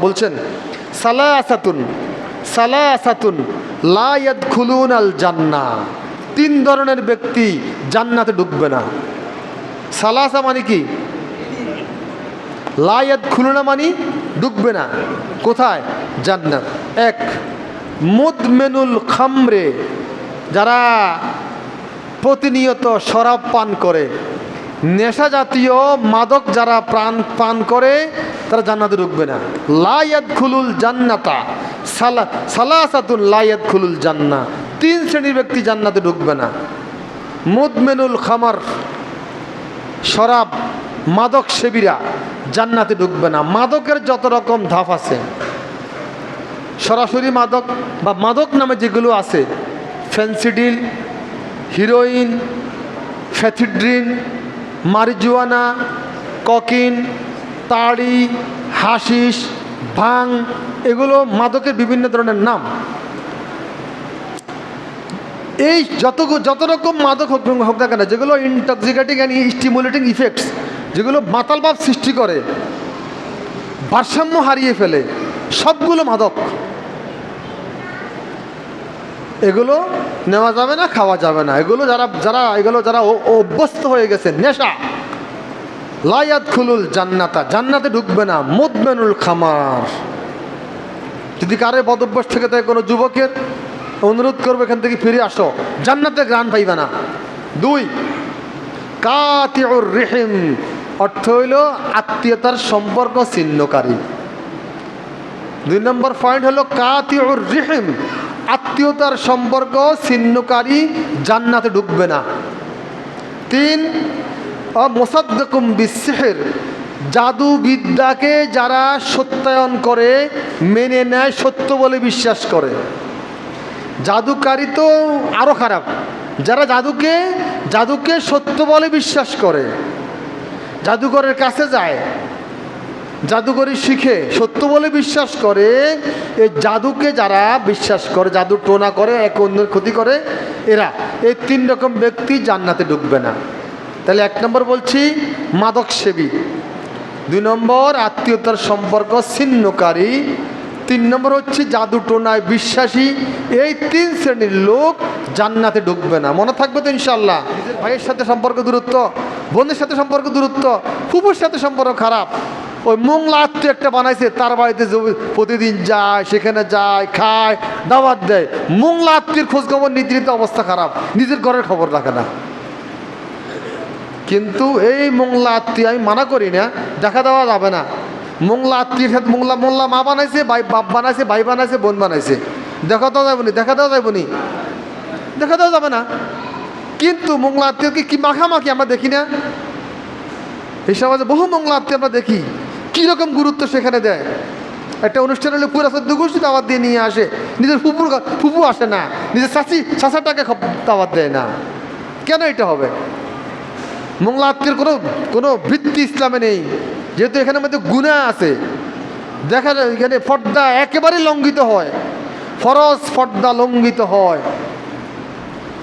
বলছেন সালা আসাতুন সালা আসাতুন লায়াদ খুলুন আল জান্না। তিন ধরনের ব্যক্তি জান্নাতে ঢুকবে না। সালাসা মানে কি? লায়াদ খুলুনা মানে ঢুকবে না। কোথায়? জান্নাত। এক, মুদমেনুল খামরে, যারা প্রতিনিয়ত শরাব পান করে। নেশা জাতীয় মাদক যারা প্রাণ পান করে, তারা জান্নাতে ঢুকবে না। লায়াদ খুলুল জান্নাতা। সালা, সালাসাতুন লায়াদ খুলুল জান্না। তিন শ্রেণির ব্যক্তি জান্নাতে ঢুকবে না। মুদমেনুল খামার, শরাব, মাদক সেবীরা জান্নাতে ঢুকবে না। মাদকের যত রকম ধাপ আছে, সরাসরি মাদক বা মাদক নামে যেগুলো আছে, Phensedyl, heroin pethidine marijuana, cocaine, তাড়ি হাসিস ভাং, এগুলো মাদকের বিভিন্ন ধরনের নাম। এই যত যত রকম মাদক হোক না কেন, যেগুলো ইনটক্সিকেটিং অ্যান্ড স্টিমুলেটিং ইফেক্টস যেগুলো মাতাল ভাব সৃষ্টি করে, ভারসাম্য হারিয়ে ফেলে, সবগুলো মাদক। এগুলো নেওয়া যাবে না, খাওয়া যাবে না। এগুলো যারা যারা, এগুলো যারা অভ্যস্ত হয়ে গেছে, নেশা। লায়াত খুলুল জান্নাতা, জান্নাতে ঢুকবে না, মুদমেনুল খামার। যদি কারে বদভ্যাস থেকে তাই কোনো যুবকের, অনুরোধ করবে এখান থেকে ফিরে আসো। জান্নাতে গ্রান পাইবে না। দুই, কাতিউর রেহিম, অর্থ হইল আত্মীয়তার সম্পর্ক ছিন্নকারী। দুই নম্বর পয়েন্ট হলো কাতিউর রেহিম আত্মীয়তার সম্পর্ক ছিন্নকারী জান্নাতে ঢুকবে না। তিন মোসাদ্দকুম বিশ্বের জাদুবিদ্যাকে যারা সত্যায়ন করে, মেনে নেয়, সত্য বলে বিশ্বাস করে। জাদুকারী তো আরও খারাপ। যারা জাদুকে জাদুকে সত্য বলে বিশ্বাস করে জাদুকরের কাছে যায় জাদুকরি শিখে, সত্য বলে বিশ্বাস করে এই জাদুকে যারা বিশ্বাস করে, জাদু টোনা করে, এক অন্যের ক্ষতি করে, এরা এই তিন রকম ব্যক্তি জান্নাতে ঢুকবে না। তাহলে এক নম্বর বলছি, মাদক সেবী। দুই নম্বর, আত্মীয়তার সম্পর্ক ছিন্নকারী। তিন নম্বর হচ্ছে, জাদু টোনায় বিশ্বাসী। এই তিন শ্রেণির লোক জান্নাতে ঢুকবে না। মনে থাকবে তো ইনশাল্লাহ ভাইয়ের সাথে সম্পর্ক দূরত্ব, বোনের সাথে সম্পর্ক দূরত্ব ফুপুর সাথে সম্পর্ক খারাপ। ওই মোংলা আত্মীয় একটা বানাইছে, তার বাড়িতে প্রতিদিন যায়, সেখানে যায়, খায়, দাওয়াত দেয়। মোংলা আত্মীয় খোঁজখবর নিতে অবস্থা খারাপ। নিজের ঘরের খবর রাখে না। কিন্তু এই মোংলা আত্মীয় আমি মানা করি না, দেখা দেওয়া যাবে না। মোংলা আত্মীয়ের সাথে মোংলা মোংলা মা বানাইছে, ভাই, বাপ বানাইছে, ভাই বানাইছে, বোন বানাইছে। দেখা দেওয়া যাবে নি, দেখা দেওয়া যাবে নি। দেখা দেওয়া যাবে না। কিন্তু মোংলা আত্মীয়কে কি মাখামাখি আমরা দেখি না? এই সমাজে বহু মোংলা আত্মীয় আমরা দেখি। কীরকম গুরুত্ব সেখানে দেয়? একটা অনুষ্ঠান হলে পুরো চোদ্দ গোষ্ঠী দাওয়াত দিয়ে নিয়ে আসে। নিজের ফুপুর ফুপু আসে না। নিজের চাচাটাকে খব- দাওয়াত দেয় না। কেন এটা হবে? মোংলা আত্মীয়ের কোনো কোনো ভিত্তি ইসলামে নেই। যেহেতু এখানের মধ্যে গুণা আছে। দেখা যায় এখানে ফর্দা একেবারেই লঙ্ঘিত হয়। ফরজ ফর্দা লঙ্ঘিত হয়।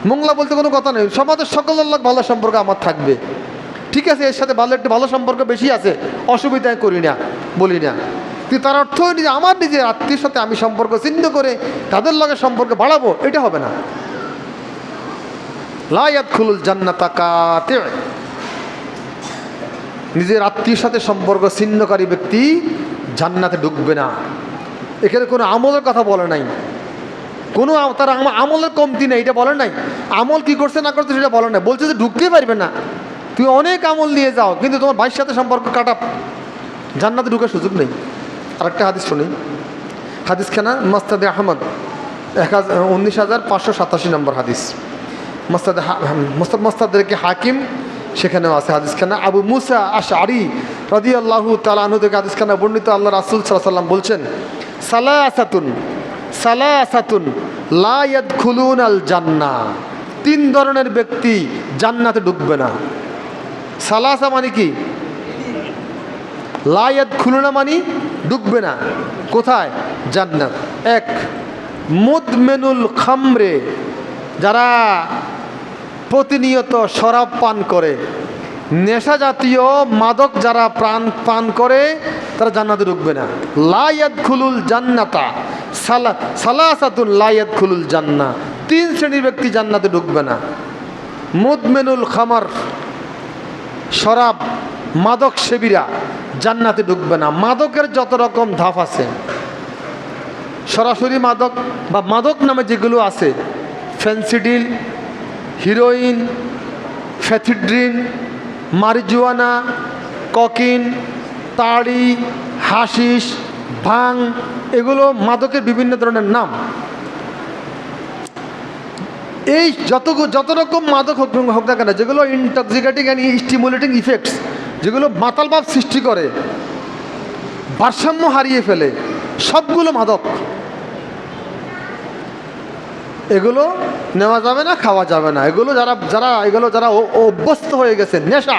মোংলা বলতে কোনো কথা নেই। সমাজের সকল ভালো সম্পর্ক আমার থাকবে। ঠিক আছে, এর সাথে ভালো একটু ভালো সম্পর্ক বেশি আছে অসুবিধায় করি না, বলি না। কিন্তু তার অর্থ যে আমার নিজের আত্মীয়ের সাথে আমি সম্পর্ক চিহ্ন করে তাদের লগে সম্পর্ক বাড়াবো, এটা হবে না। লায়াত খুলুল জান্নাতা কাতে। নিজের আত্মীয়ের সাথে সম্পর্ক ছিন্নকারী ব্যক্তি জান্নাতে ঢুকবে না। এখানে কোনো আমলের কথা বলে নাই। কোনো তারা আম- আমলের কমতি নেই, এটা বলে নাই। আমল কি করছে না করছে সেটা বলে নাই। বলছে যে ঢুকতেই পারবে না। তুমি অনেক আমল নিয়ে যাও, কিন্তু তোমার ভাইয়ের সাথে সম্পর্ক কাটা, জান্নাতে ঢুকার সুযোগ নেই। আরেকটা হাদিস শুনি। হাদিস খানা মাস্তাদে আহমদ, এক হাজার উনিশ হাজার পাঁচশো সাতাশি নম্বর হাদিস। মাস্তাদ মোস্তাদ মোস্তাদেরকে হাকিম সেখানেও আছে হাদিস খানা আবু মুসা আশারি রদি আল্লাহ তালাহু থেকে হাদিস খানা বর্ণিত। আল্লাহ রাসুল সাল্লাম বলছেন সালা আসাতুন সালা আসাতুন লায়াদ খুলুন আল জান্না তিন ধরনের ব্যক্তি জান্নাতে ঢুকবে না। সালাসা মানে কি? লায়াদ খুলুনা মানে ঢুকবে না। কোথায়? জান্নাত। এক, মুদমেনুল খামরে, যারা প্রতিনিয়ত শরাব পান করে। নেশা জাতীয় মাদক যারা প্রাণ পান করে, তারা জান্নাতে ঢুকবে না। লায়াত খুলুল জান্নাতা। সালা সালাসাতুল লায়াত খুলুল জান্না তিন শ্রেণির ব্যক্তি জান্নাতে ঢুকবে না। মুদমেনুল খামার। শরাব, মাদক সেবীরা জান্নাতে ঢুকবে না। মাদকের যত রকম ধাপ আছে, সরাসরি মাদক বা মাদক নামে যেগুলো আছে, Phensedyl, heroin pethidine marijuana, cocaine, তাড়ি হাসিস ভাং, এগুলো মাদকের বিভিন্ন ধরনের নাম। এই যত যত রকম মাদক হোক হোক না কেন, যেগুলো ইনটক্সিকেটিং অ্যান্ড স্টিমুলেটিং ইফেক্টস যেগুলো মাতাল ভাব সৃষ্টি করে, ভারসাম্য হারিয়ে ফেলে, সবগুলো মাদক। এগুলো নেওয়া যাবে না, খাওয়া যাবে না। এগুলো যারা যারা এগুলো যারা অভ্যস্ত হয়ে গেছে, নেশা।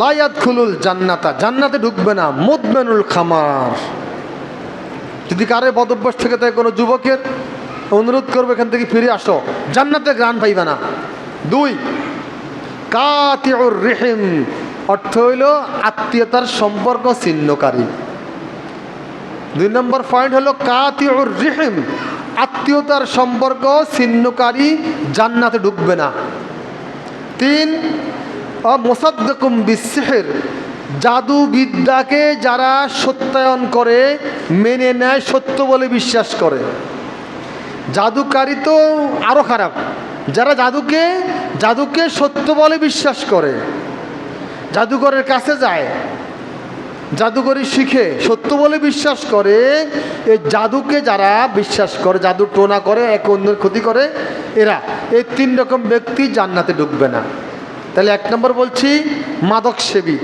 লায়াত খুলুল জান্নাতা, জান্নাতে ঢুকবে না, মুদমেনুল খামার। যদি কারে বদ থেকে থাকে কোনো যুবকের অনুরোধ করব এখান থেকে ফিরে আসো। জান্নাতে গ্রান পাইবে না। দুই, কাতিউর রেহিম, অর্থ হইল আত্মীয়তার সম্পর্ক ছিন্নকারী। দুই নম্বর পয়েন্ট হলো কাতিউর রিহিম, আত্মীয়তার সম্পর্ক ছিন্নকারী জান্নাতে ঢুকবে না। তিন মোসাদ্দকুম বিশের জাদু বিদ্যাকে যারা সত্যায়ন করে, মেনে নেয় সত্য বলে বিশ্বাস করে। জাদুকারী তো আরও খারাপ। যারা জাদুকে জাদুকে সত্য বলে বিশ্বাস করে, জাদুঘরের কাছে যায় জাদুকরি শিখে, সত্য বলে বিশ্বাস করে, এই জাদুকে যারা বিশ্বাস করে, জাদু টোনা করে, এক অন্যের ক্ষতি করে, এরা এই তিন রকম ব্যক্তি জান্নাতে ঢুকবে না। তাহলে এক নম্বর বলছি মাদক সেবী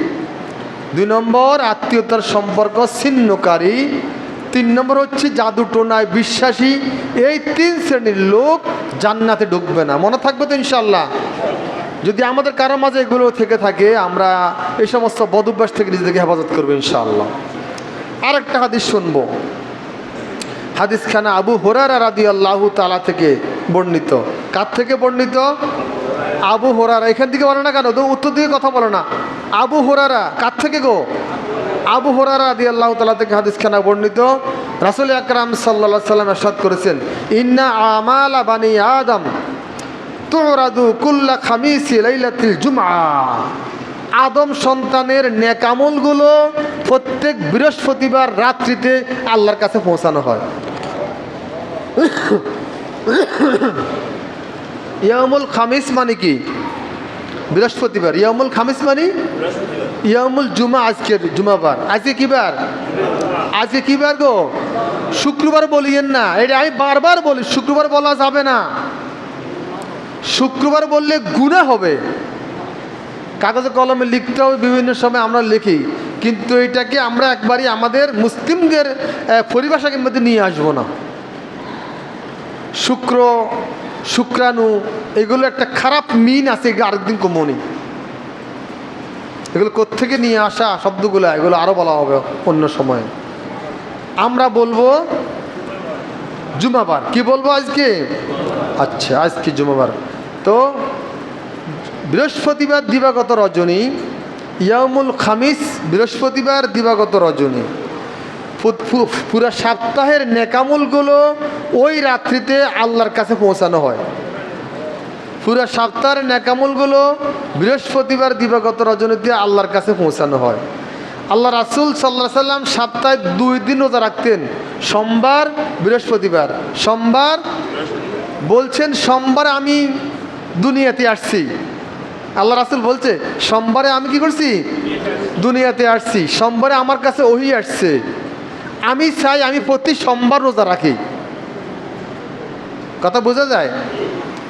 দুই নম্বর, আত্মীয়তার সম্পর্ক ছিন্নকারী তিন নম্বর হচ্ছে জাদু টোনায় বিশ্বাসী। এই তিন শ্রেণির লোক জান্নাতে ঢুকবে না। মনে থাকবে তো ইনশাল্লাহ যদি আমাদের কারও মাঝে এগুলো থেকে থাকে, আমরা এই সমস্ত বদভ্যাস থেকে নিজেদেরকে হেফাজত করব ইনশাআল্লাহ। আর একটা হাদিস শুনব। হাদিস খানা আবু হোরারা রাদি আল্লাহ তালা থেকে বর্ণিত। কার থেকে বর্ণিত? আবু হোরারা এখান থেকে বলে না কেন? উত্তর দিকে কথা বলো না। আবু হোরারা কার থেকে গো? আবু হোরারা আদি আল্লাহ তালা থেকে হাদিস খানা বর্ণিত রাসুল আকরাম সাল্লা সাল্লাম এরশাদ করেছেন, ইন্না আমালা বানি আদম তুরাদু কুল্লা খামিসি লাইলাতিল জুমআ। আদম সন্তানের নেকামলগুলো প্রত্যেক বৃহস্পতিবার রাত্রিতে আল্লাহর কাছে পৌঁছানো হয়। ইয়ামুল খামিস মানে কি? বৃহস্পতিবার। ইয়ামুল খামিস মানে? ইয়ামুল জুমা আজকের জুমাবার। আজকে কি বার? আজকে কি বার গো? শুক্রবার বলিয়েন না। এটা আমি বারবার বলি শুক্রবার বলা যাবে না। শুক্রবার বললে গুণা হবে। কাগজে কলমে লিখতে হবে বিভিন্ন সময় আমরা লিখি কিন্তু এটাকে আমরা একবারই আমাদের মুসলিমদের পরিভাষাকে মধ্যে নিয়ে আসব না। শুক্র শুক্রাণু, এগুলো একটা খারাপ মিন আছে, এগুলো আরেকদিন কমনি। এগুলো কোত্থেকে নিয়ে আসা শব্দগুলো, এগুলো আরও বলা হবে অন্য সময়। আমরা বলব জুমাবার। কি বলব আজকে? আচ্ছা আজকে জুমাবার। তো বৃহস্পতিবার দিবাগত রজনী ইয়ামুল খামিস বৃহস্পতিবার দিবাগত রজনী। পুরা সপ্তাহের নেকামুলগুলো ওই রাত্রিতে আল্লাহর কাছে পৌঁছানো হয়। পুরো সপ্তাহের নেকামুলগুলো বৃহস্পতিবার দিবাগত রজনীতে আল্লাহর কাছে পৌঁছানো হয়। আল্লাহ রাসুল সাল্লাহ সাল্লাম সপ্তাহে দুই দিন রোজা রাখতেন। সোমবার, বৃহস্পতিবার। সোমবার বলছেন, সোমবার আমি দুনিয়াতে আসছি। আল্লাহ রাসুল বলছে, সোমবারে আমি কি করছি? দুনিয়াতে আসছি। সোমবারে আমার কাছে ওহি আসছে। আমি চাই, আমি প্রতি সোমবার রোজা রাখি। কথা বোঝা যায়?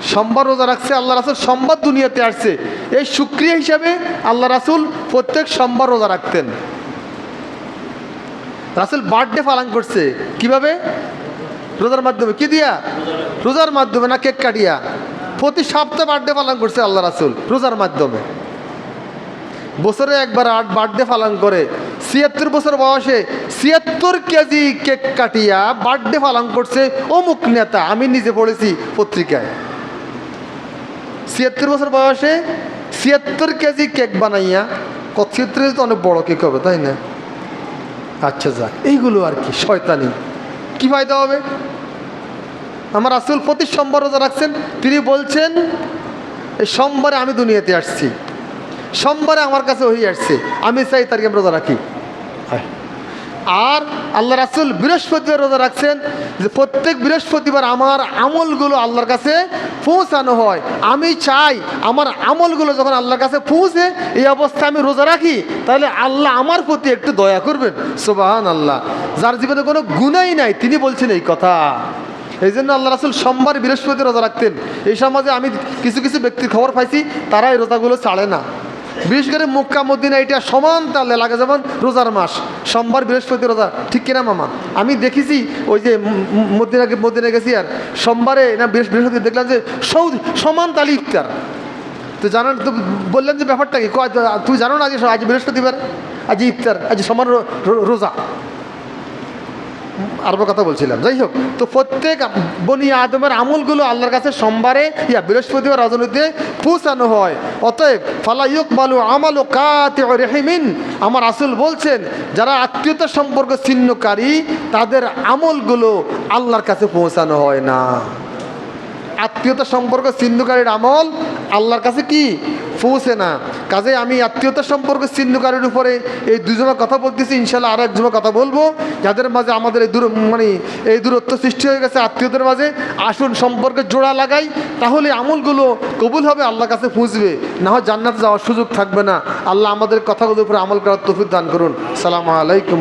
সোমবার রোজা রাখছে আল্লাহ রাসুল, সোমবার দুনিয়াতে আসছে। এই সুক্রিয়া হিসাবে আল্লাহ রাসুল প্রত্যেক সোমবার রোজা রাখতেন। রাসুল বার্থডে পালন করছে। কীভাবে? রোজার মাধ্যমে। কি দিয়া? রোজার মাধ্যমে না কেক কাটিয়া? প্রতি সপ্তাহে বার্থডে পালন করছে আল্লাহ রাসুল, রোজার মাধ্যমে। বছরে একবার আট বার্থডে পালন করে। ছিয়াত্তর বছর বয়সে ছিয়াত্তর কেজি কেক কাটিয়া বার্থডে পালন করছে অমুক নেতা, আমি নিজে পড়েছি পত্রিকায়। ছিয়াত্তর বছর বয়সে ছিয়াত্তর কেজি কেক বানাইয়া ছিয়াত্তর কেজি তো অনেক বড় কেক হবে, তাই না? আচ্ছা যাক, এইগুলো আর কি, শয়তানি। কি ফায়দা হবে? আমার আসল প্রতি সোমবার রোজা রাখছেন, তিনি বলছেন, এই সোমবারে আমি দুনিয়াতে আসছি। সোমবারে আমার কাছে হয়ে আসছে, আমি চাই আমি রোজা রাখি। আর আল্লাহ রাসুল বৃহস্পতিবার রোজা রাখছেন যে প্রত্যেক বৃহস্পতিবার আমার আমলগুলো আল্লাহর কাছে পৌঁছানো হয়। আমি চাই আমার আমলগুলো যখন আল্লাহর কাছে পৌঁছে এই অবস্থায় আমি রোজা রাখি, তাহলে আল্লাহ আমার প্রতি একটু দয়া করবেন। সোবাহান আল্লাহ যার জীবনে কোনো গুণাই নাই, তিনি বলছেন এই কথা। এই জন্য আল্লাহ রাসুল সোমবার বৃহস্পতি রোজা রাখতেন। এই সমাজে আমি কিছু কিছু ব্যক্তির খবর পাইছি তারা এই রোজাগুলো ছাড়ে না। বিশেষ করে মক্কা, মদিনা, এটা সমান তালে লাগে। যেমন রোজার মাস, সোমবার, বৃহস্পতি, রোজা, ঠিক কিনা মামা? আমি দেখেছি ওই যে ম- ম- মদিনাকে মদিনা গেছি আর সোমবারে না বৃহস্প- বৃহস্পতি দেখলাম যে সৌদ, সমান তালি ইফতার। তো জানান, তো বললেন যে ব্যাপারটা কি? তুই জানো না আজ আজ বৃহস্পতিবার? আজ ইফতার, আজ সমান রোজা। আরবো কথা বলছিলাম। যাই হোক, তো প্রত্যেক বনি আদমের আমলগুলো আল্লাহর কাছে সোমবারে, ইয়া বৃহস্পতিবার রাজনীতিতে পৌঁছানো হয়। অতএব ফালাইক বালু আমালু কাতে রেহিমিন। আমার আসল বলছেন, যারা আত্মীয়তা সম্পর্ক ছিন্নকারী, তাদের আমলগুলো আল্লাহর কাছে পৌঁছানো হয় না। আত্মীয়তা সম্পর্ক ছিন্নকারীর আমল আল্লাহর কাছে কি? পৌঁছে না। কাজে আমি আত্মীয়তা সম্পর্ক ছিন্নকারীর উপরে এই দুজনের কথা বলতেছি ইনশাল্লাহ আরও একজনের কথা বলব। যাদের মাঝে আমাদের এই দূর মানে এই দূরত্ব সৃষ্টি হয়ে গেছে আত্মীয়দের মাঝে, আসুন সম্পর্কে জোড়া লাগাই, তাহলে আমলগুলো কবুল হবে, আল্লাহর কাছে পৌঁছবে না হয় জান্নাতে যাওয়ার সুযোগ থাকবে না। আল্লাহ আমাদের কথাগুলোর উপরে আমল করার তফিক দান করুন। সালাম আলাইকুম